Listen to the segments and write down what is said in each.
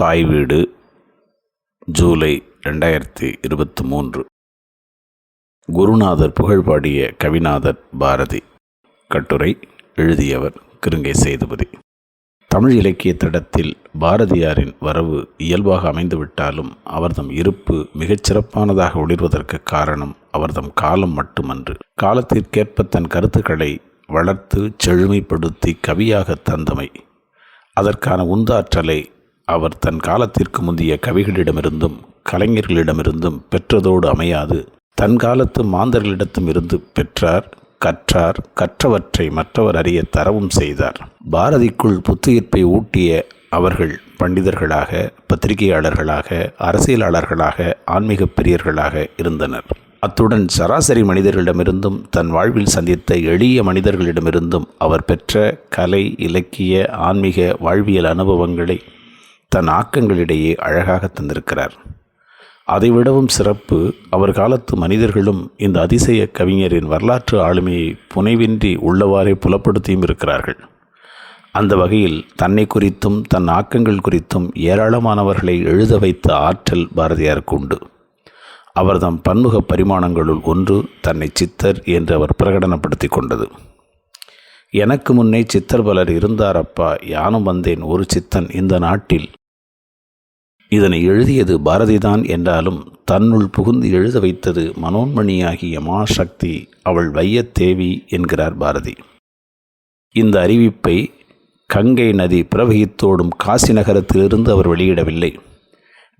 தாய் வீடு ஜூலை ரெண்டாயிரத்தி இருபத்தி மூன்று. குருநாதர் புகழ்பாடிய கவிநாதர் பாரதி கட்டுரை எழுதியவர் கிருங்கை சேதுபதி. தமிழ் இலக்கிய தடத்தில் பாரதியாரின் வரவு இயல்பாக அமைந்துவிட்டாலும் அவர்தம் இருப்பு மிகச்சிறப்பானதாக ஒளிர்வதற்கு காரணம் அவர்தம் காலம் மட்டுமன்று. காலத்திற்கேற்ப தன் கருத்துக்களை வளர்த்து செழுமைப்படுத்தி கவியாக தந்தமை. அதற்கான உந்தாற்றலை அவர் தன் காலத்திற்கு முந்தைய கவிகளிடமிருந்தும் கலைஞர்களிடமிருந்தும் பெற்றதோடு அமையாது. தன் காலத்து மாந்தர்களிடத்தும் இருந்து பெற்றார் கற்றார் கற்றவற்றை மற்றவர் அறிய தரவும் செய்தார். பாரதிக்குள் புத்துயிர்ப்பை ஊட்டிய அவர்கள் பண்டிதர்களாக பத்திரிகையாளர்களாக அரசியலாளர்களாக ஆன்மீக பிரியர்களாக இருந்தனர். அத்துடன் சராசரி மனிதர்களிடமிருந்தும் தன் வாழ்வில் சந்தித்த எளிய மனிதர்களிடமிருந்தும் அவர் பெற்ற கலை இலக்கிய ஆன்மீக வாழ்வியல் அனுபவங்களை தன் ஆக்கங்களிடையே அழகாக தந்திருக்கிறார். அதைவிடவும் சிறப்பு அவர் காலத்து மனிதர்களும் இந்த அதிசய கவிஞரின் வரலாற்று ஆளுமையை புனைவின்றி உள்ளவாறே புலப்படுத்தியும் இருக்கிறார்கள். அந்த வகையில் தன்னை குறித்தும் தன் ஆக்கங்கள் குறித்தும் ஏராளமானவர்களை எழுத வைத்த ஆற்றல் பாரதியாருக்கு உண்டு. அவர்தம் பன்முக பரிமாணங்களுள் ஒன்று தன்னை சித்தர் என்று அவர் பிரகடனப்படுத்தி கொண்டது. எனக்கு முன்னே சித்தர் பலர் இருந்தாரப்பா யானும் வந்தேன் ஒரு சித்தன் இந்த நாட்டில். இதனை எழுதியது பாரதிதான் என்றாலும் தன்னுள் புகுந்து எழுத வைத்தது மனோன்மணியாகிய மாசக்தி அவள் வையத்தேவி என்கிறார் பாரதி. இந்த அறிவிப்பை கங்கை நதி பிரவகித்தோடும் காசி நகரத்திலிருந்து அவர் வெளியிடவில்லை.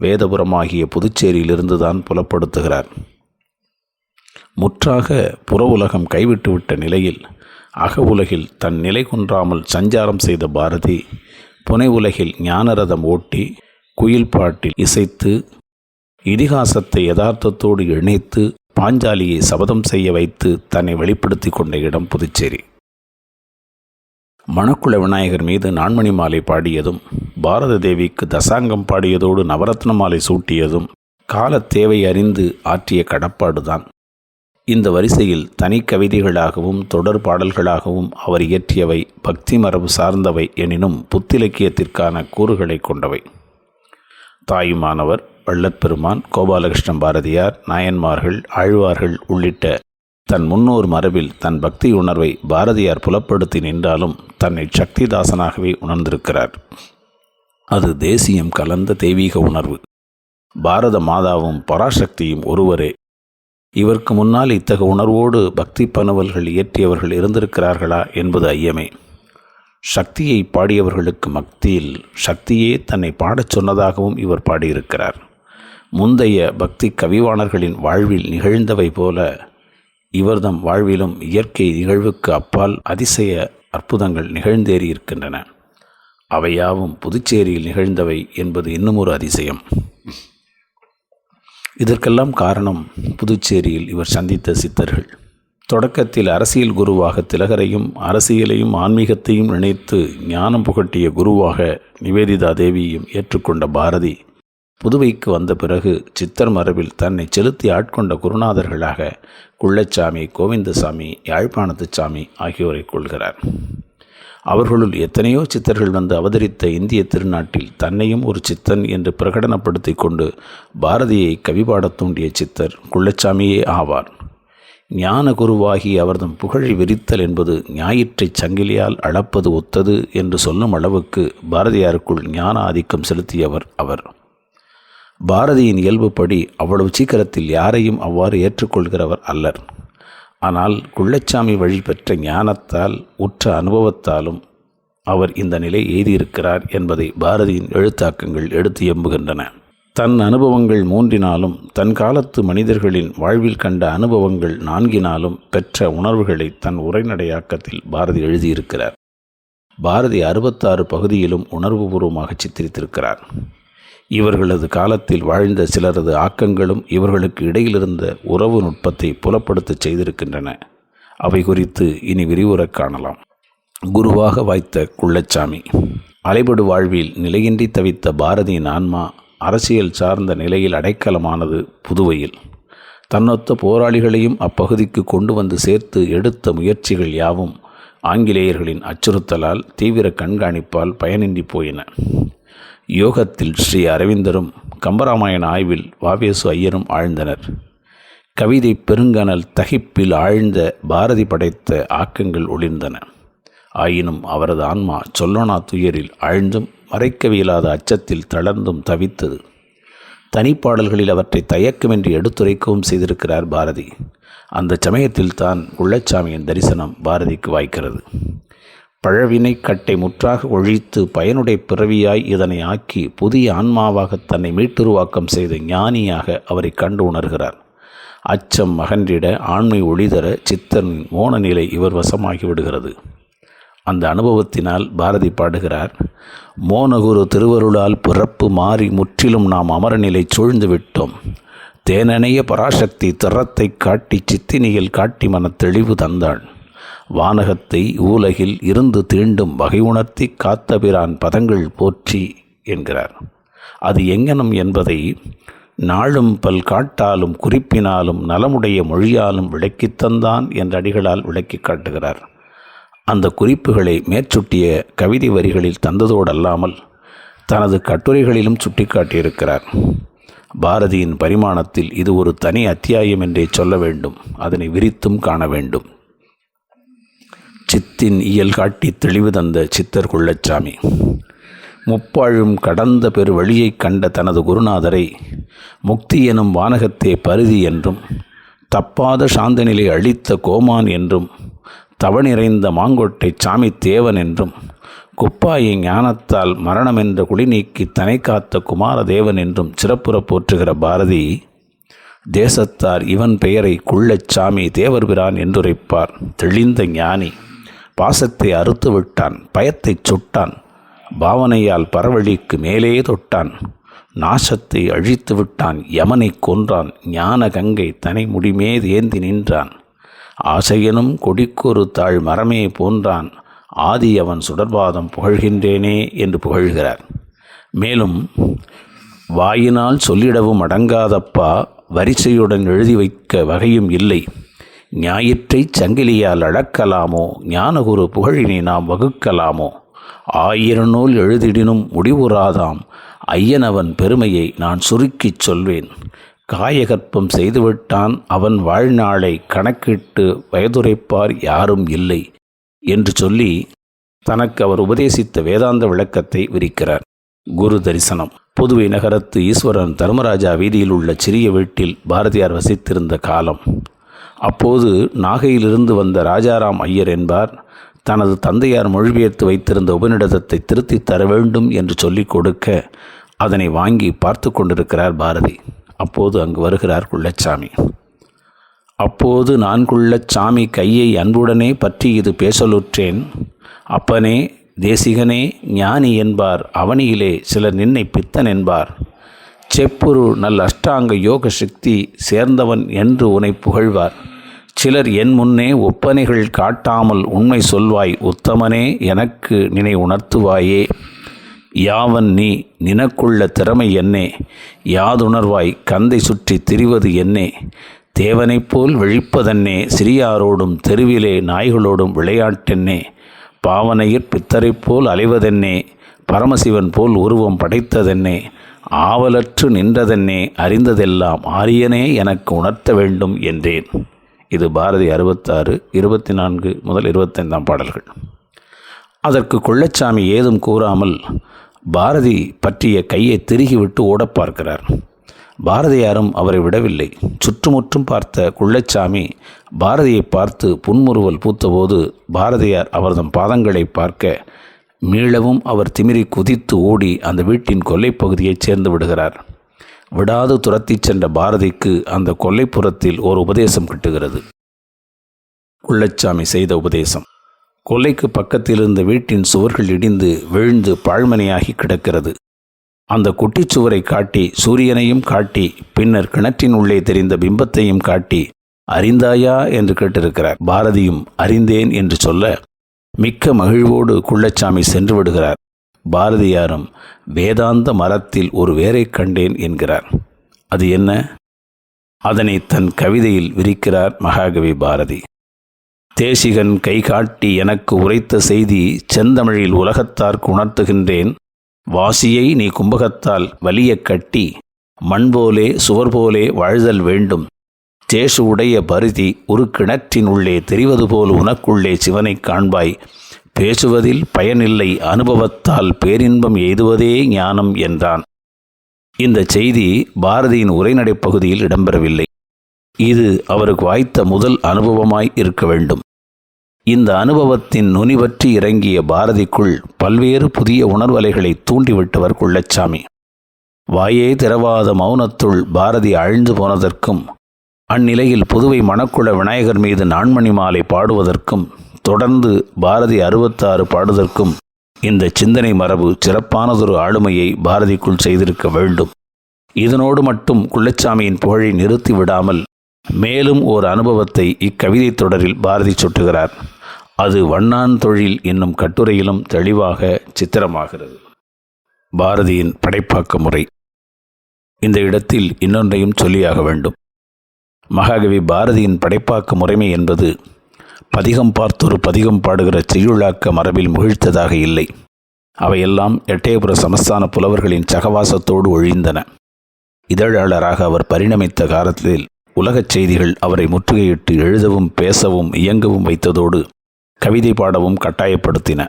வேதபுரமாகிய புதுச்சேரியிலிருந்து தான் புலப்படுத்துகிறார். முற்றாக புற உலகம் கைவிட்டுவிட்ட நிலையில் அக உலகில் தன் நிலை குன்றாமல் சஞ்சாரம் செய்த பாரதி புனை உலகில் ஞானரதம் ஓட்டி குயில் பாட்டில் இசைத்து இதிகாசத்தை யதார்த்தத்தோடு இணைத்து பாஞ்சாலியை சபதம் செய்ய வைத்து தன்னை வெளிப்படுத்தி கொண்ட இடம் புதுச்சேரி. மணக்குள விநாயகர் மீது நான்மணி மாலை பாடியதும் பாரத தேவிக்கு தசாங்கம் பாடியதோடு நவரத்ன மாலை சூட்டியதும் காலத்தேவை தேவை அறிந்து ஆற்றிய கடப்பாடுதான். இந்த வரிசையில் தனி கவிதைகளாகவும் தொடர் பாடல்களாகவும் அவர் இயற்றியவை பக்தி மரபு சார்ந்தவை எனினும் புத்திலக்கியத்திற்கான கூறுகளை கொண்டவை. தாயுமானவர் வள்ளற்பெருமான் கோபாலகிருஷ்ணன் பாரதியார் நாயன்மார்கள் ஆழ்வார்கள் உள்ளிட்ட தன் முன்னோர் மரபில் தன் பக்தி உணர்வை பாரதியார் புலப்படுத்தி நின்றாலும் தன்னை சக்திதாசனாகவே உணர்ந்திருக்கிறார். அது தேசியம் கலந்த தெய்வீக உணர்வு. பாரத மாதாவும் பராசக்தியும் ஒருவரே இவருக்கு முன்னால் இத்தகு உணர்வோடு பக்தி பனவல்கள் இயற்றியவர்கள் இருந்திருக்கிறார்களா என்பது ஐயமே. சக்தியை பாடியவர்களுக்கு மக்தியில் சக்தியே தன்னை பாடச் சொன்னதாகவும் இவர் பாடியிருக்கிறார். முந்தைய பக்தி கவிவாணர்களின் வாழ்வில் நிகழ்ந்தவை போல இவர்தம் வாழ்விலும் இயற்கை நிகழ்வுக்கு அப்பால் அதிசய அற்புதங்கள் நிகழ்ந்தேறி இருக்கின்றன அவையாவும் புதுச்சேரியில் நிகழ்ந்தவை என்பது இன்னும் ஒரு அதிசயம். இதற்கெல்லாம் காரணம் புதுச்சேரியில் இவர் சந்தித்த சித்தர்கள். தொடக்கத்தில் அரசியல் குருவாக திலகரையும் அரசியலையும் ஆன்மீகத்தையும் நினைத்து ஞானம் புகட்டிய குருவாக நிவேதிதா தேவியையும் ஏற்றுக்கொண்ட பாரதி புதுவைக்கு வந்த பிறகு சித்தர் மரபில் தன்னை செலுத்தி ஆட்கொண்ட குருநாதர்களாக குள்ளச்சாமி கோவிந்தசாமி யாழ்ப்பாணத்து சாமி ஆகியோரை கொள்கிறார் அவர்களுள் எத்தனையோ சித்தர்கள் வந்து அவதரித்த இந்திய திருநாட்டில் தன்னையும் ஒரு சித்தன் என்று பிரகடனப்படுத்தி கொண்டு பாரதியை கவிபாட தூண்டிய சித்தர் குள்ளச்சாமியே ஆவார். ஞான குருவாகி அவர்தம் புகழை விரித்தல் என்பது ஞாயிற்றைச் சங்கிலியால் அளப்பது ஒத்தது என்று சொல்லும் அளவுக்கு பாரதியாருக்குள் ஞான ஆதிக்கம் செலுத்தியவர் அவர். பாரதியின் இயல்புப்படி அவ்வளவு சீக்கிரத்தில் யாரையும் அவ்வாறு ஏற்றுக்கொள்கிறவர் அல்லர். ஆனால் குள்ளச்சாமி வழிபெற்ற ஞானத்தால் உற்ற அனுபவத்தாலும் அவர் இந்த நிலை எய்தியிருக்கிறார் என்பதை பாரதியின் எழுத்தாக்கங்கள் எடுத்து எம்புகின்றன. தன் அனுபவங்கள் மூன்றினாலும் தன் காலத்து மனிதர்களின் வாழ்வில் கண்ட அனுபவங்கள் நான்கினாலும் பெற்ற உணர்வுகளை தன் உரைநடையாக்கத்தில் பாரதி எழுதியிருக்கிறார். பாரதி அறுபத்தாறு பகுதியிலும் உணர்வுபூர்வமாக சித்தரித்திருக்கிறார். இவர்களது காலத்தில் வாழ்ந்த சிலரது ஆக்கங்களும் இவர்களுக்கு இடையிலிருந்த உறவு நுட்பத்தை புலப்படுத்த செய்திருக்கின்றன. அவை குறித்து இனி விரிவுறக் காணலாம். குருவாக வாய்த்த குள்ளச்சாமி. அலைபடு வாழ்வில் நிலையின்றி தவித்த பாரதியின் ஆன்மா அரசியல் சார்ந்த நிலையில் அடைக்கலமானது புதுவையில். தன்னொத்த போராளிகளையும் அப்பகுதிக்கு கொண்டு வந்து சேர்த்து எடுத்த முயற்சிகள் யாவும் ஆங்கிலேயர்களின் அச்சுறுத்தலால் தீவிர கண்காணிப்பால் பயனின்றி போயின. யோகத்தில் ஸ்ரீ அரவிந்தரும் கம்பராமாயண ஆய்வில் வாவேசு ஐயரும் ஆழ்ந்தனர். கவிதை பெருங்கனல் தகிப்பில் ஆழ்ந்த பாரதி படைத்த ஆக்கங்கள் ஒளிர்ந்தன. ஆயினும் அவரது ஆன்மா சொல்லோனா துயரில் ஆழ்ந்தும் மறைக்கவியலாத அச்சத்தில் தளர்ந்தும் தவித்தது. தனிப்பாடல்களில் அவற்றை தயக்கமின்றி எடுத்துரைக்கவும் செய்திருக்கிறார் பாரதி. அந்த சமயத்தில் தான் குள்ளச்சாமியின் தரிசனம் பாரதிக்கு வாய்க்கிறது. பழவினை கட்டை முற்றாக ஒழித்து பயனுடைய பிறவியாய் இதனை ஆக்கி புதிய ஆன்மாவாக தன்னை மீட்டுருவாக்கம் செய்த ஞானியாக அவரை கண்டு உணர்கிறார். அச்சம் மகன்றிட ஆண்மை ஒளிதர சித்தன் மோன நிலை இவர் வசமாகி விடுகிறது அந்த அனுபவத்தினால் பாரதி பாடுகிறார் மோனகுரு திருவருளால் பிறப்பு மாறி முற்றிலும் நாம் அமரநிலை சூழ்ந்து விட்டோம். தேனனைய பராசக்தி திறத்தை காட்டி சித்தினியில் காட்டி மன தெளிவு தந்தாள். வானகத்தை ஊலகில் இருந்து தீண்டும் வகை உணர்த்தி காத்தபிரான் பதங்கள் போற்றி என்கிறார். அது எங்கனம் என்பதை நாளும் பல் காட்டாலும் குறிப்பினாலும் நலமுடைய மொழியாலும் விளக்கித் தந்தான் என்ற அடிகளால் விளக்கி காட்டுகிறார். அந்த குறிப்புகளை மேற்சுட்டிய கவிதை வரிகளில் தந்ததோடல்லாமல் தனது கட்டுரைகளிலும் சுட்டிக்காட்டியிருக்கிறார் பாரதியின் பரிமாணத்தில் இது ஒரு தனி அத்தியாயம் என்றே சொல்ல வேண்டும். அதனை விரித்தும் காண வேண்டும். சித்தின் இயல் காட்டி தெளிவு தந்த சித்தர் குள்ளச்சாமி. முப்பாழும் கடந்த பெரு வழியை கண்ட தனது குருநாதரை முக்தி எனும் வானகத்தே பருதி என்றும் தப்பாத சாந்தநிலை அழித்த கோமான் என்றும் தவநிறைந்த மாங்கொட்டை சாமி தேவன் என்றும் குப்பாயை ஞானத்தால் மரணமென்ற குடி நீக்கி தனை காத்த குமாரதேவன் என்றும் சிறப்புற போற்றுகிற பாரதி தேசத்தார் இவன் பெயரை குள்ளச்சாமி தேவர் பிரான் என்றுரைப்பார் தெளிந்த ஞானி. பாசத்தை அறுத்து விட்டான் பயத்தை சுட்டான் பாவனையால் பரவழிக்கு மேலே தொட்டான் நாசத்தை அழித்து விட்டான் யமனை கொன்றான் ஞான கங்கை தனை முடிமேது ஏந்தி நின்றான். ஆசையனும் கொடிக்கொரு தாழ் மரமே போன்றான் ஆதி அவன் சுடர்பாதம் புகழ்கின்றேனே என்று புகழ்கிறார். மேலும் வாயினால் சொல்லிடவும் அடங்காதப்பா வரிசையுடன் எழுதி வைக்க வகையும் இல்லை. ஞாயிற்றை சங்கிலியால் அழக்கலாமோ ஞானகுரு புகழினை நாம் வகுக்கலாமோ? ஆயிரம் நூல் எழுதிடினும் முடிவுறாதாம். ஐயனவன் பெருமையை நான் சுருக்கிச் சொல்வேன். காயகற்பம் செய்துவிட்டான் அவன் வாழ்நாளை கணக்கிட்டு வயதுரைப்பார் யாரும் இல்லை என்று சொல்லி தனக்கு அவர் உபதேசித்த வேதாந்த விளக்கத்தை விரிக்கிறார். குரு தரிசனம். புதுவை நகரத்து ஈஸ்வரன் தர்மராஜா வீதியில் உள்ள சிறிய வீட்டில் பாரதியார் வசித்திருந்த காலம். அப்போது நாகையிலிருந்து வந்த ராஜாராம் ஐயர் என்பார் தனது தந்தையார் மொழிபெயர்த்து வைத்திருந்த உபநிடதத்தை திருத்தித் தர வேண்டும் என்று சொல்லிக் கொடுக்க அதனை வாங்கி பார்த்து கொண்டிருக்கிறார் பாரதி. அப்போது அங்கு வருகிறார் குள்ளச்சாமி. அப்போது நான் குள்ளச்சாமி கையை அன்புடனே பற்றி இது பேசலுற்றேன். அப்பனே தேசிகனே ஞானி என்பார். அவனியிலே சிலர் நின்னை பித்தன் என்பார். செப்புரு நல் அஷ்டாங்க யோக சக்தி சேர்ந்தவன் என்று உனை புகழ்வார். சிலர் என் முன்னே ஒப்பனைகள் காட்டாமல் உண்மை சொல்வாய் உத்தமனே எனக்கு நினை உணர்த்துவாயே. யாவன் நீ நினக்குள்ள திறமை என்னே? யாதுணர்வாய் கந்தை சுற்றி திரிவது என்னே? தேவனைப் போல் விழிப்பதென்னே? சிறியாரோடும் தெருவிலே நாய்களோடும் விளையாட்டென்னே? பாவனையிற் பித்தரைப் போல் அலைவதென்னே? பரமசிவன் போல் உருவம் படைத்ததென்னே? ஆவலற்று நின்றதென்னே அறிந்ததெல்லாம் ஆரியனே எனக்கு உணர்த்த வேண்டும் என்றேன். இது பாரதி அறுபத்தாறு இருபத்தி நான்கு முதல் இருபத்தைந்தாம் பாடல்கள். அதற்கு கொள்ளச்சாமி ஏதும் கூறாமல் பாரதி பற்றிய கையை திருகிவிட்டு ஓடப் பார்க்கிறார். பாரதியாரும் அவரை விடவில்லை. சுற்றுமுற்றும் பார்த்த குள்ளச்சாமி பாரதியை பார்த்து புன்முறுவல் பூத்தபோது பாரதியார் அவர்தம் பாதங்களை பார்க்க மீளவும் அவர் திமிரி குதித்து ஓடி அந்த வீட்டின் கொல்லைப்பகுதியைச் சேர்ந்து விடுகிறார். விடாது துரத்திச் சென்ற பாரதிக்கு அந்த கொல்லைப்புறத்தில் ஒரு உபதேசம் கிட்டுகிறது. குள்ளச்சாமி செய்த உபதேசம். கொல்லைக்கு பக்கத்தில் இருந்த வீட்டின் சுவர்கள் இடிந்து விழுந்து பாழ்மனையாகி கிடக்கிறது. அந்த குட்டிச்சுவரை காட்டி சூரியனையும் காட்டி பின்னர் கிணற்றின் உள்ளே தெரிந்த பிம்பத்தையும் காட்டி அறிந்தாயா? என்று கேட்டிருக்கிறார். பாரதியும் அறிந்தேன் என்று சொல்ல மிக்க மகிழ்வோடு குள்ளச்சாமி சென்று விடுகிறார். பாரதியாரும் வேதாந்த மரத்தில் ஒரு வேரை கண்டேன் என்கிறார். அது என்ன? அதனை தன் கவிதையில் விரிக்கிறார் மகாகவி பாரதி. தேசிகன் கை காட்டி எனக்கு உரைத்த செய்தி செந்தமிழில் உலகத்தார்க்கு உணர்த்துகின்றேன் வாசியை நீ கும்பகத்தால் வலியக் கட்டி மண் போலே சுவர் போலே வாழ்தல் வேண்டும். தேசு உடைய பருதி ஒரு கிணற்றின் உள்ளே தெரிவது போல் உனக்குள்ளே சிவனைக் காண்பாய். பேசுவதில் பயனில்லை அனுபவத்தால் பேரின்பம் எய்துவதே ஞானம் என்றான். இந்த செய்தி பாரதியின் உரைநடைப் பகுதியில் இடம்பெறவில்லை. இது அவருக்கு வாய்த்த முதல் அனுபவமாய் இருக்க வேண்டும். இந்த அனுபவத்தின் நுனி பற்றி இறங்கிய பாரதிக்குள் பல்வேறு புதிய உணர்வலைகளை தூண்டிவிட்டவர் குள்ளச்சாமி. வாயே திறவாத மௌனத்துள் பாரதி அழிந்து போனதற்கும் அந்நிலையில் புதுவை மணக்குள விநாயகர் மீது நான்மணி மாலை பாடுவதற்கும் தொடர்ந்து பாரதி அறுபத்தாறு பாடுவதற்கும் இந்த சிந்தனை மரபு சிறப்பானதொரு ஆளுமையை பாரதிக்குள் செய்திருக்க வேண்டும். இதனோடு மட்டும் குள்ளச்சாமியின் புகழை நிறுத்தி விடாமல் மேலும் ஓர் அனுபவத்தை இக்கவிதை தொடரில் பாரதி சுட்டுகிறார். அது வண்ணான் தொழில் என்னும் கட்டுரையிலும் தெளிவாக சித்திரமாகிறது. பாரதியின் படைப்பாக்க முறை. இந்த இடத்தில் இன்னொன்றையும் சொல்லியாக வேண்டும். மகாகவி பாரதியின் படைப்பாக்க முறைமை என்பது பதிகம் பார்த்தொரு பதிகம் பாடுகிற செய்யுளாக்க மரபில் முகிழ்த்ததாக இல்லை. அவையெல்லாம் எட்டயபுர சமஸ்தான புலவர்களின் சகவாசத்தோடு ஒழிந்தன. இதழாளராக அவர் பரிணமித்த காலத்தில் உலகச் செய்திகள் அவரை முற்றுகையிட்டு எழுதவும் பேசவும் இயங்கவும் வைத்ததோடு கவிதை பாடவும் கட்டாயப்படுத்தின.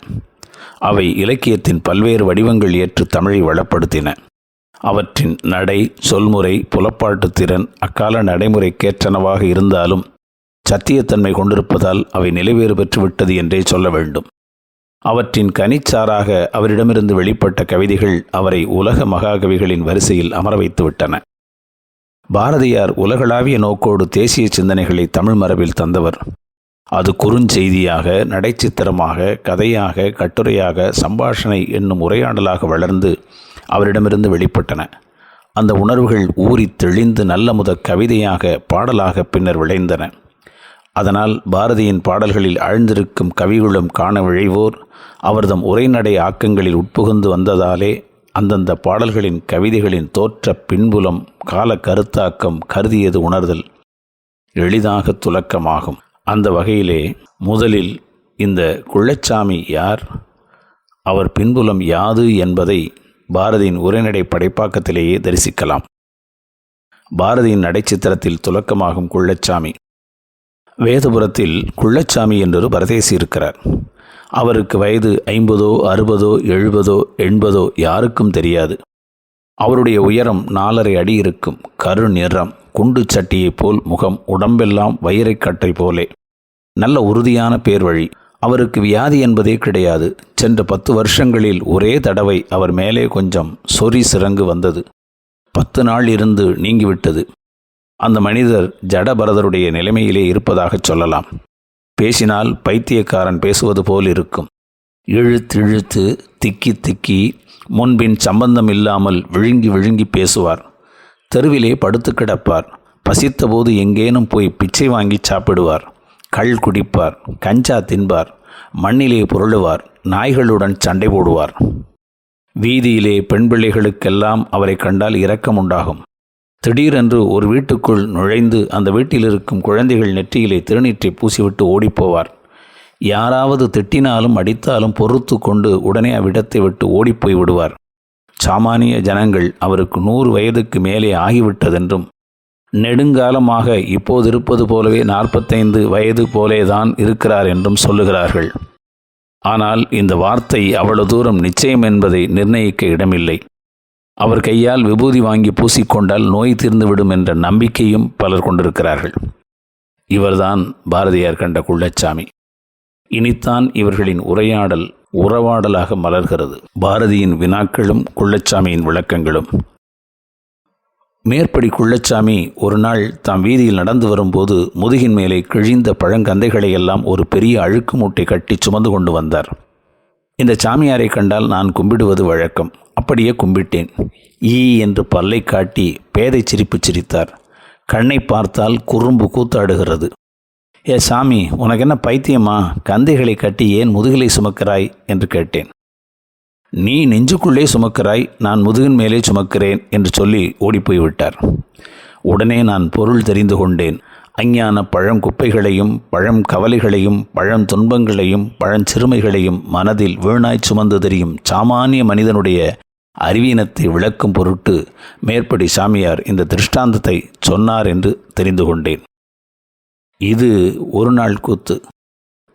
அவை இலக்கியத்தின் பல்வேறு வடிவங்கள் ஏற்று தமிழை வளப்படுத்தின. அவற்றின் நடை சொல்முறை புலப்பாட்டு திறன் அக்கால நடைமுறைக்கேற்றனவாக இருந்தாலும் சத்தியத்தன்மை கொண்டிருப்பதால் அவை நிலைவேறு பெற்றுவிட்டது என்றே சொல்ல வேண்டும். அவற்றின் கனிச்சாராக அவரிடமிருந்து வெளிப்பட்ட கவிதைகள் அவரை உலக மகாகவிகளின் வரிசையில் அமர வைத்துவிட்டன. பாரதியார் உலகளாவிய நோக்கோடு தேசிய சிந்தனைகளை தமிழ் மரபில் தந்தவர். அது குறுஞ்செய்தியாக நடைச்சித்திரமாக கதையாக கட்டுரையாக சம்பாஷணை என்னும் உரையாடலாக வளர்ந்து அவரிடமிருந்து வெளிப்பட்டன. அந்த உணர்வுகள் ஊறி தெளிந்து நல்ல முத கவிதையாக பாடலாக பின்னர் விளைந்தன. அதனால் பாரதியின் பாடல்களில் ஆழ்ந்திருக்கும் கவிகளும் காண விழைவோர் அவர்தம் உரைநடை ஆக்கங்களில் உட்புகுந்து வந்ததாலே அந்தந்த பாடல்களின் கவிதைகளின் தோற்ற பின்புலம் கால கருத்தாக்கம் கருதியது உணர்தல். எளிதாக துலக்கமாகும். அந்த வகையிலே முதலில் இந்த குள்ளச்சாமி யார்? அவர் பின்புலம் யாது என்பதை பாரதியின் உரைநடை படைப்பாக்கத்திலேயே தரிசிக்கலாம். பாரதியின் நடைச்சித்திரத்தில் துலக்கமாகும் குள்ளச்சாமி. வேதபுரத்தில் குள்ளச்சாமி என்றொரு பரதேசி இருக்கிறார். அவருக்கு வயது ஐம்பதோ அறுபதோ எழுபதோ எண்பதோ யாருக்கும் தெரியாது. அவருடைய உயரம் நாலரை அடி இருக்கும். கரு நிறம் குண்டு சட்டியைப் போல் முகம் உடம்பெல்லாம் வைரைக்கட்டை போலே. நல்ல உறுதியான பேர் வழி அவருக்கு வியாதி என்பதே கிடையாது. சென்ற பத்து வருஷங்களில் ஒரே தடவை அவர் மேலே கொஞ்சம் சொறி சிறங்கு வந்தது. பத்து நாள் இருந்து நீங்கிவிட்டது. அந்த மனிதர் ஜடபரதருடைய நிலைமையிலே இருப்பதாகச் சொல்லலாம். பேசினால் பைத்தியக்காரன் பேசுவது போல் இருக்கும். இழுத்து இழுத்து திக்கி திக்கி முன்பின் சம்பந்தம் இல்லாமல் விழுங்கி விழுங்கி பேசுவார். தெருவிலே படுத்து கிடப்பார். பசித்தபோது எங்கேனும் போய் பிச்சை வாங்கி சாப்பிடுவார். கள் குடிப்பார் கஞ்சா தின்பார் மண்ணிலே புரளுவார் நாய்களுடன் சண்டை போடுவார். வீதியிலே பெண் பிள்ளைகளுக்கெல்லாம் அவரை கண்டால் இரக்கம் உண்டாகும் திடீரென்று ஒரு வீட்டுக்குள் நுழைந்து அந்த வீட்டில் இருக்கும் குழந்தைகள் நெற்றியிலே திருநீற்றை பூசிவிட்டு ஓடிப்போவார். யாராவது திட்டினாலும் அடித்தாலும் பொறுத்து கொண்டு உடனே அவ்விடத்தை விட்டு ஓடிப்போய் விடுவார் சாமானிய ஜனங்கள் அவருக்கு நூறு வயதுக்கு மேலே ஆகிவிட்டதென்றும் நெடுங்காலமாக இப்போது இருப்பது போலவே நாற்பத்தைந்து வயது போலேதான் இருக்கிறார் என்றும் சொல்லுகிறார்கள். ஆனால் இந்த வார்த்தை அவ்வளவு தூரம் நிச்சயம் என்பதை நிர்ணயிக்க இடமில்லை. அவர் கையால் விபூதி வாங்கி பூசிக்கொண்டால் நோய் தீர்ந்துவிடும் என்ற நம்பிக்கையும் பலர் கொண்டிருக்கிறார்கள். இவர்தான் பாரதியார் கண்ட குள்ளச்சாமி. இனித்தான் இவர்களின் உரையாடல் உறவாடலாக மலர்கிறது. பாரதியின் வினாக்களும் குள்ளச்சாமியின் விளக்கங்களும். மேற்படி குள்ளச்சாமி ஒரு நாள் தாம் வீதியில் நடந்து வரும்போது முதுகின் மேலே கிழிந்த பழங்கந்தைகளை எல்லாம் ஒரு பெரிய அழுக்கு மூட்டை கட்டி சுமந்து கொண்டு வந்தார். இந்த சாமியாரை கண்டால் நான் கும்பிடுவது வழக்கம். அப்படியே கும்பிட்டேன். ஈ என்று பல்லை காட்டி பேதை சிரிப்பு சிரித்தார். கண்ணை பார்த்தால் குறும்பு கூத்தாடுகிறது. ஏ சாமி உனக்கு என்ன பைத்தியமா? கந்தைகளை கட்டி ஏன் முதுகிலை சுமக்கிறாய்? என்று கேட்டேன். நீ நெஞ்சுக்குள்ளே சுமக்கிறாய் நான் முதுகின் மேலே சுமக்கிறேன் என்று சொல்லி ஓடிப்போய் விட்டார் உடனே நான் பொருள் தெரிந்து கொண்டேன். அஞ்ஞான பழங்குப்பைகளையும் பழம் கவலைகளையும் பழம் துன்பங்களையும் பழஞ்சிறுமைகளையும் மனதில் வீணாய் சுமந்து தெரியும் சாமானிய மனிதனுடைய அறிவீனத்தை விளக்கும் பொருட்டு மேற்படி சாமியார் இந்த திருஷ்டாந்தத்தை சொன்னார் என்று தெரிந்து கொண்டேன். இது ஒரு நாள் கூத்து.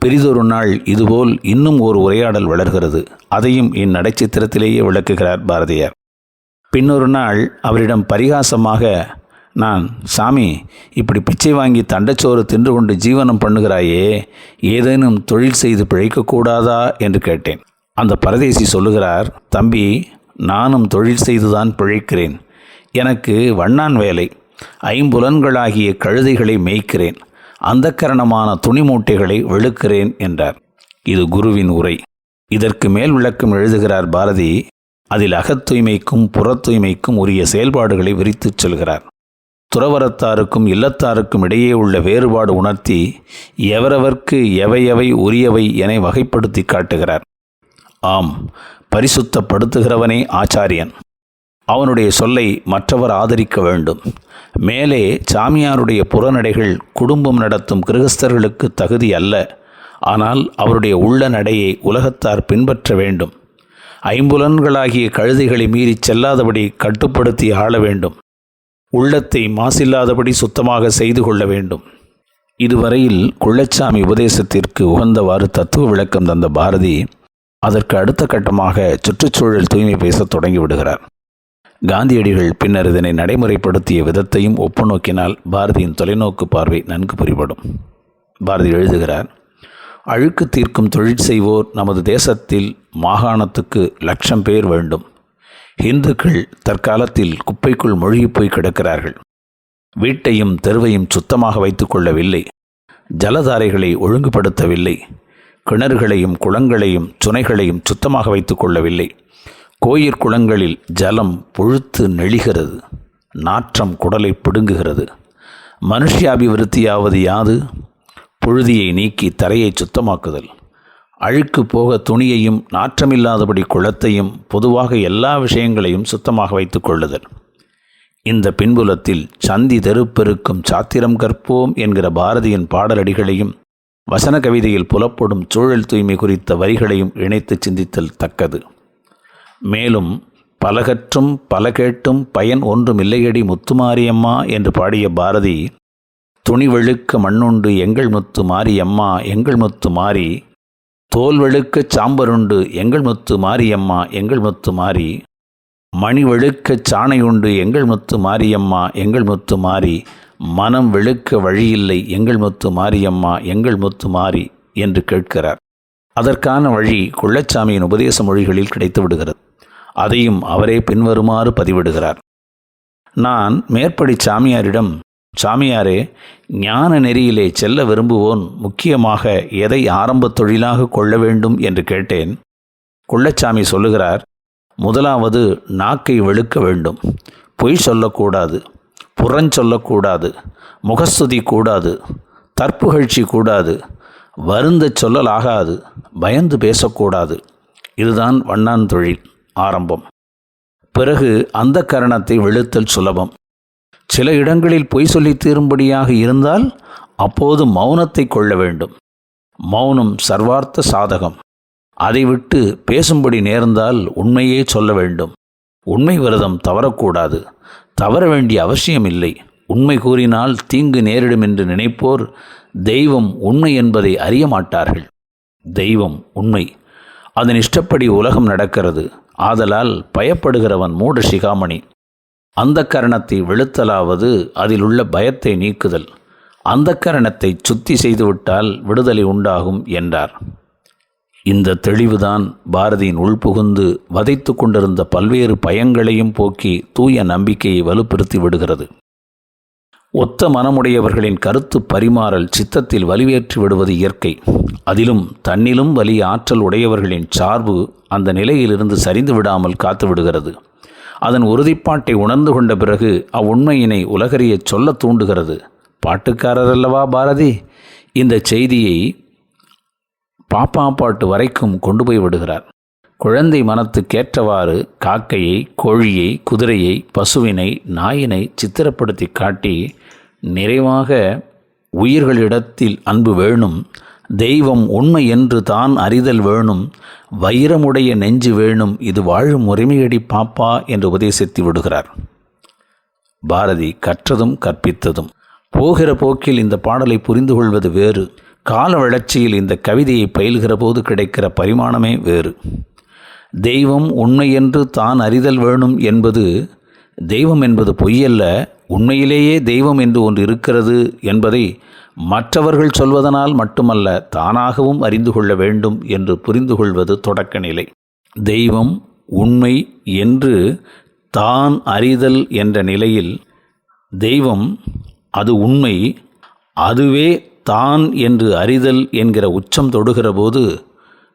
பெரிதொரு நாள் இதுபோல் இன்னும் ஒரு உரையாடல் வளர்கிறது. அதையும் இந்நடைச்சித்திரத்திலேயே விளக்குகிறார் பாரதியார். பின்னொரு நாள் அவரிடம் பரிகாசமாக நான் சாமி இப்படி பிச்சை வாங்கி தண்டச்சோறு தின்று கொண்டு ஜீவனம் பண்ணுகிறாயே ஏதேனும் தொழில் செய்து பிழைக்கக்கூடாதா? என்று கேட்டேன். அந்த பரதேசி சொல்லுகிறார் தம்பி நானும் தொழில் செய்துதான் பிழைக்கிறேன். எனக்கு வண்ணான் வேலை ஐம்புலன்களாகிய கழுதைகளை மேய்க்கிறேன். அந்தக்கரணமான துணி மூட்டைகளை வெளுக்கிறேன் என்றார். இது குருவின் உரை. இதற்கு மேல் விளக்கம் எழுதுகிறார் பாரதி அதில் அகத் புறத்தூய்மைக்கும் உரிய செயல்பாடுகளை விரித்துச் சொல்கிறார். துறவரத்தாருக்கும் இல்லத்தாருக்கும் இடையே உள்ள வேறுபாடு உணர்த்தி எவரவர்க்கு எவையவை உரியவை என வகைப்படுத்தி காட்டுகிறார். ஆம் பரிசுத்தப்படுத்துகிறவனே ஆச்சாரியன். அவனுடைய சொல்லை மற்றவர் ஆதரிக்க வேண்டும். மேலே சாமியாருடைய புறநடைகள் குடும்பம் நடத்தும் கிரகஸ்தர்களுக்கு தகுதி அல்ல. ஆனால் அவருடைய உள்ள நடையை உலகத்தார் பின்பற்ற வேண்டும். ஐம்புலன்களாகிய கழுதைகளை மீறி செல்லாதபடி கட்டுப்படுத்தி ஆள வேண்டும். உள்ளத்தை மாசில்லாதபடி சுத்தமாக செய்து கொள்ள வேண்டும். இதுவரையில் குள்ளச்சாமி உபதேசத்திற்கு உகந்தவாறு தத்துவ விளக்கம் தந்த பாரதி அதற்கு அடுத்த கட்டமாக சுற்றுச்சூழல் தூய்மை பேசத் தொடங்கிவிடுகிறார் காந்தியடிகள் பின்னர் இதனை நடைமுறைப்படுத்திய விதத்தையும் ஒப்பு நோக்கினால் பாரதியின் தொலைநோக்கு பார்வை நன்கு புரிபடும். பாரதி எழுதுகிறார் அழுக்கு தீர்க்கும் தொழில் செய்வோர் நமது தேசத்தில் மாகாணத்துக்கு லட்சம் பேர் வேண்டும். இந்துக்கள் தற்காலத்தில் குப்பைக்குள் மூழ்கிப் போய் கிடக்கிறார்கள். வீட்டையும் தெருவையும் சுத்தமாக வைத்துக்கொள்ளவில்லை ஜலதாரைகளை ஒழுங்குபடுத்தவில்லை. கிணறுகளையும் குளங்களையும் சுனைகளையும் சுத்தமாக வைத்துக்கொள்ளவில்லை கோயிற் குளங்களில் ஜலம் புழுத்து நெளிகிறது நாற்றம் குடலை பிடுங்குகிறது. மனுஷ்யாபிவிருத்தியாவது யாது? புழுதியை நீக்கி தரையை சுத்தமாக்குதல். அழுக்கு போக துணியையும் நாற்றமில்லாதபடி குளத்தையும் பொதுவாக எல்லா விஷயங்களையும் சுத்தமாக வைத்துக் கொள்ளுதல். இந்த பின்புலத்தில் சந்தி தெருப்பெருக்கும் சாத்திரம் கற்போம் என்கிற பாரதியின் பாடலடிகளையும் வசன கவிதையில் புலப்படும் சூழல் தூய்மை குறித்த வரிகளையும் இணைத்து சிந்தித்தல் தக்கது. மேலும் பலகற்றும் பல கேட்டும் பயன் ஒன்றும் இல்லையடி முத்துமாரியம்மா என்று பாடிய பாரதி துணிவெழுக்க மண்ணுண்டு எங்கள் முத்து மாரியம்மா எங்கள் முத்து மாறி தோல் சாம்பருண்டு எங்கள் முத்து மாரியம்மா எங்கள் முத்து மாறி மணி வெளுக்கச் சாணையுண்டு எங்கள் முத்து மாரியம்மா எங்கள் முத்து மாறி மனம் வெளுக்க வழியில்லை எங்கள் முத்து மாரியம்மா எங்கள் முத்து மாறி என்று கேட்கிறார். அதற்கான வழி குள்ளச்சாமியின் உபதேச மொழிகளில் கிடைத்து விடுகிறது அதையும் அவரே பின்வருமாறு பதிவிடுகிறார். நான் மேற்படி சாமியாரிடம் சாமியாரே ஞான நெறியிலே செல்ல விரும்புவோன் முக்கியமாக எதை ஆரம்பத் தொழிலாக கொள்ள வேண்டும்? என்று கேட்டேன். குள்ளச்சாமி சொல்லுகிறார் முதலாவது நாக்கை வெளுக்க வேண்டும். பொய் சொல்லக்கூடாது புறஞ்சொல்லக்கூடாது முகஸ்துதி கூடாது தற்புகழ்ச்சி கூடாது வருந்த சொல்லலாகாது பயந்து பேசக்கூடாது. இதுதான் வண்ணான் தொழில். ஆரம்பம். பிறகு அந்த கரணத்தை வெளுத்தல் சுலபம். சில இடங்களில் பொய் சொல்லி தீரும்படியாக இருந்தால் அப்போது மௌனத்தை கொள்ள வேண்டும். மௌனம் சர்வார்த்த சாதகம். அதை விட்டு பேசும்படி நேர்ந்தால் உண்மையே சொல்ல வேண்டும். உண்மை விரதம் தவறக்கூடாது. தவற வேண்டிய அவசியம் இல்லை உண்மை கூறினால் தீங்கு நேரிடும் என்று நினைப்போர் தெய்வம் உண்மை என்பதை அறிய மாட்டார்கள். தெய்வம் உண்மை. அதன் இஷ்டப்படி உலகம் நடக்கிறது. ஆதலால் பயப்படுகிறவன் மூட சிகாமணி. அந்த கரணத்தை வெளுத்தலாவது அதிலுள்ள பயத்தை நீக்குதல். அந்த கரணத்தை சுத்தி செய்துவிட்டால் விடுதலை உண்டாகும் என்றார். இந்த தெளிவுதான் பாரதியின் உள்புகுந்து வதைத்து கொண்டிருந்த பல்வேறு பயங்களையும் போக்கி தூய நம்பிக்கையை வலுப்படுத்தி விடுகிறது. ஒத்த மனமுடையவர்களின் கருத்து பரிமாறல் சித்தத்தில் வலிவேற்றி விடுவது இயற்கை. அதிலும் தன்னிலும் வலி ஆற்றல் உடையவர்களின் சார்பு அந்த நிலையிலிருந்து சரிந்து விடாமல் காத்து விடுகிறது. அதன் உறுதிப்பாட்டை உணர்ந்து கொண்ட பிறகு அவ்வுண்மையினை உலகறிய சொல்ல தூண்டுகிறது. பாட்டுக்காரர் அல்லவா பாரதி? இந்த செய்தியை பாப்பா பாட்டு வரைக்கும் கொண்டு போய் விடுகிறார். குழந்தை மனத்துக்கேற்றவாறு காக்கையை கோழியை குதிரையை பசுவினை நாயினை சித்திரப்படுத்தி காட்டி நிறைவாக உயிர்களிடத்தில் அன்பு வேணும் தெய்வம் உண்மை என்று தான் அறிதல் வேணும் வைரமுடைய நெஞ்சு வேணும் இது வாழும் உரிமையடி பாப்பா என்று உபதேசித்து விடுகிறார். பாரதி கற்றதும் கற்பித்ததும். போகிற போக்கில் இந்த பாடலை புரிந்து கொள்வது வேறு. கால வளர்ச்சியில் இந்த கவிதையை பயில்கிற போது கிடைக்கிற பரிமாணமே வேறு. தெய்வம் உண்மை என்று தான் அறிதல் வேணும் என்பது தெய்வம் என்பது பொய்யல்ல. உண்மையிலேயே தெய்வம் என்று ஒன்று இருக்கிறது என்பதை மற்றவர்கள் சொல்வதனால் மட்டுமல்ல தானாகவும் அறிந்து கொள்ள வேண்டும் என்று புரிந்து கொள்வது தொடக்க நிலை. தெய்வம் உண்மை என்று தான் அறிதல் என்ற நிலையில் தெய்வம் அது உண்மை அதுவே தான் என்று அறிதல் என்கிற உச்சம் தொடுகிற போது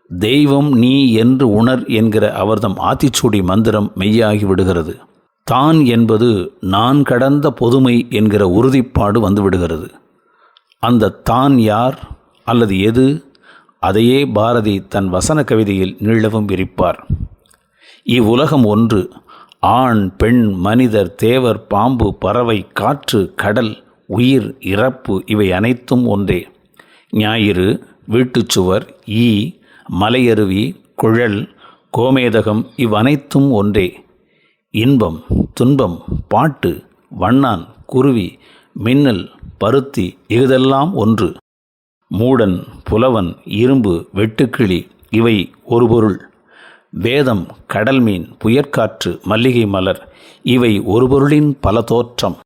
தெய்வம் நீ என்று உணர் என்கிற அவர்தம் ஆத்திச்சூடி மந்திரம் மெய்யாகி விடுகிறது. தான் என்பது நான் கடந்த பொதுமை என்கிற உறுதிப்பாடு வந்துவிடுகிறது. அந்த தான் யார் அல்லது எது? அதையே பாரதி தன் வசன கவிதையில் நீளவும் விரிப்பார். இவ்வுலகம் ஒன்று ஆண் பெண் மனிதர் தேவர் பாம்பு பறவை காற்று கடல் உயிர் இறப்பு இவை அனைத்தும் ஒன்றே. ஞாயிறு வீட்டுச்சுவர் ஈ மலையருவி குழல் கோமேதகம் இவ்வனைத்தும் ஒன்றே. இன்பம் துன்பம் பாட்டு வண்ணான் குருவி மின்னல் பருத்தி இஃதெல்லாம் ஒன்று. மூடன் புலவன் இரும்பு வெட்டுக்கிளி இவை ஒரு பொருள். வேதம் கடல் மீன் புயற்காற்று மல்லிகை மலர் இவை ஒரு பொருளின் பல தோற்றம்.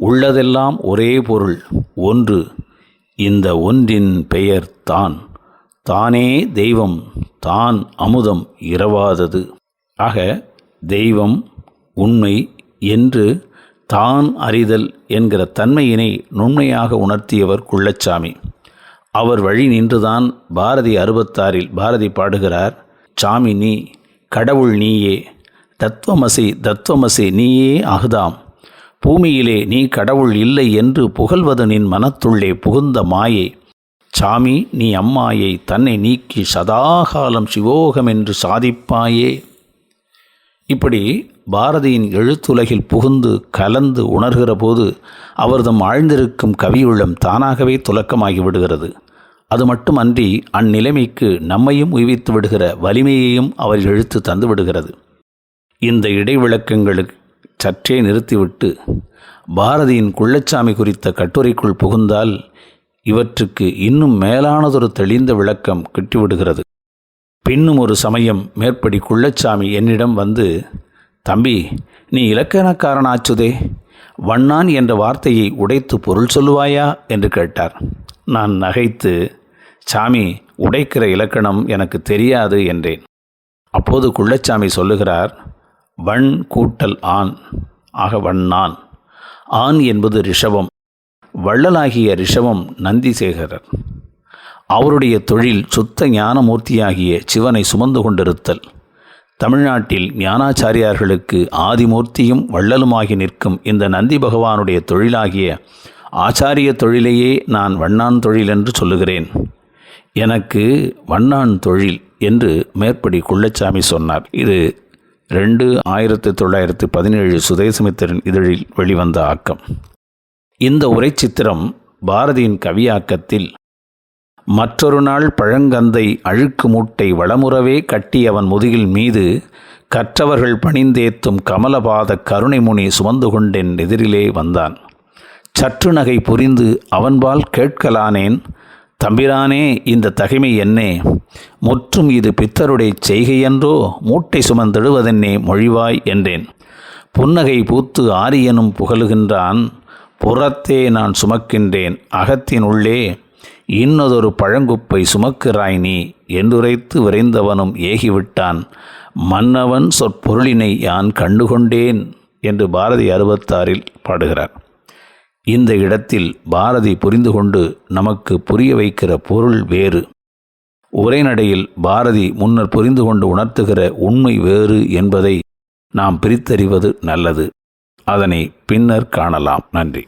உள்ளதெல்லாம் ஒரே பொருள் ஒன்று. இந்த ஒன்றின் பெயர் தான். தானே தெய்வம் தான் அமுதம் இரவாதது. ஆக தெய்வம் உண்மை என்று தான் அறிதல் என்கிற தன்மையினை நுண்மையாக உணர்த்தியவர் குள்ளச்சாமி. அவர் வழி நின்றுதான் பாரதி அறுபத்தாறில் பாரதி பாடுகிறார் சாமி நீ கடவுள் நீயே தத்துவமசி தத்துவமசி நீயே அகுதாம். பூமியிலே நீ கடவுள் இல்லை என்று புகழ்வது நின் மனத்துள்ளே புகுந்த மாயை சாமி நீ அம்மாயை தன்னை நீக்கி சதாகாலம் சிவோகம் என்று சாதிப்பாயே. இப்படி பாரதியின் எழுத்துலகில் புகுந்து கலந்து உணர்கிற போது அவர்தம் ஆழ்ந்திருக்கும் கவியுள்ளம் தானாகவே துலக்கமாகி விடுகிறது. அது மட்டுமன்றி அந்நிலைமைக்கு நம்மையும் உய்வித்து விடுகிற வலிமையையும் அவர் எழுத்து தந்து விடுகிறது. இந்த இடைவிளக்கங்களுக்கு சற்றே நிறுத்திவிட்டு பாரதியின் குள்ளச்சாமி குறித்த கட்டுரைக்குள் புகுந்தால் இவற்றுக்கு இன்னும் மேலானதொரு தெளிந்த விளக்கம் கிட்டிவிடுகிறது. பின்னும் ஒரு சமயம் மேற்படி குள்ளச்சாமி என்னிடம் வந்து தம்பி நீ இலக்கணக்காரனாச்சுதே. வண்ணான் என்ற வார்த்தையை உடைத்து பொருள் சொல்லுவாயா? என்று கேட்டார். நான் நகைத்து சாமி உடைக்கிற இலக்கணம் எனக்கு தெரியாது என்றேன். அப்போது குள்ளச்சாமி சொல்லுகிறார் வண் கூட்டல் ஆண் ஆக வண்ணான். ஆண் என்பது ரிஷபம். வள்ளலாகிய ரிஷவம் நந்திசேகரர். அவருடைய தொழில் சுத்த ஞானமூர்த்தியாகிய சிவனை சுமந்து கொண்டிருத்தல். தமிழ்நாட்டில் ஞானாச்சாரியார்களுக்கு ஆதிமூர்த்தியும் வள்ளலுமாகி நிற்கும் இந்த நந்தி பகவானுடைய தொழிலாகிய ஆச்சாரிய தொழிலையே நான் வண்ணான் தொழில் என்று சொல்லுகிறேன். எனக்கு வண்ணான் தொழில் என்று மேற்படி குள்ளச்சாமி சொன்னார். இது ரெண்டு ஆயிரத்தி தொள்ளாயிரத்து பதினேழு சுதேசமித்திரன் இதழில் வெளிவந்த ஆக்கம். இந்த உரைச்சித்திரம் பாரதியின் கவியாக்கத்தில் மற்றொரு நாள் பழங்கந்தை அழுக்கு மூட்டை வளமுறவே கட்டி அவன் முதுகில் மீது கற்றவர்கள் பணிந்தேத்தும் கமலபாத கருணைமுனி சுமந்து கொண்டென் எதிரிலே வந்தான். சற்று நகை புரிந்து அவன்பால் கேட்கலானேன் தம்பிரானே இந்த தகைமை என்னே? முற்றும் இது பித்தருடைய செய்கையன்றோ? மூட்டை சுமந்திடுவதென்னே மொழிவாய்? என்றேன். புன்னகை பூத்து ஆரியனும் புகழுகின்றான் புறத்தே நான் சுமக்கின்றேன் அகத்தின் உள்ளே இன்னதொரு பழங்குப்பை சுமக்கிறாய் நீ என்றுரைத்து விரைந்தவனும் ஏகிவிட்டான். மன்னவன் சொற்பொருளினை யான் கண்டுகொண்டேன் என்று பாரதி அறுபத்தாறில் பாடுகிறார். இந்த இடத்தில் பாரதி புரிந்து கொண்டு நமக்கு புரிய வைக்கிற பொருள் வேறு. உரைநடையில் பாரதி முன்னர் புரிந்து கொண்டு உணர்த்துகிற உண்மை வேறு என்பதை நாம் பிரித்தறிவது நல்லது. அதனை பின்னர் காணலாம். நன்றி.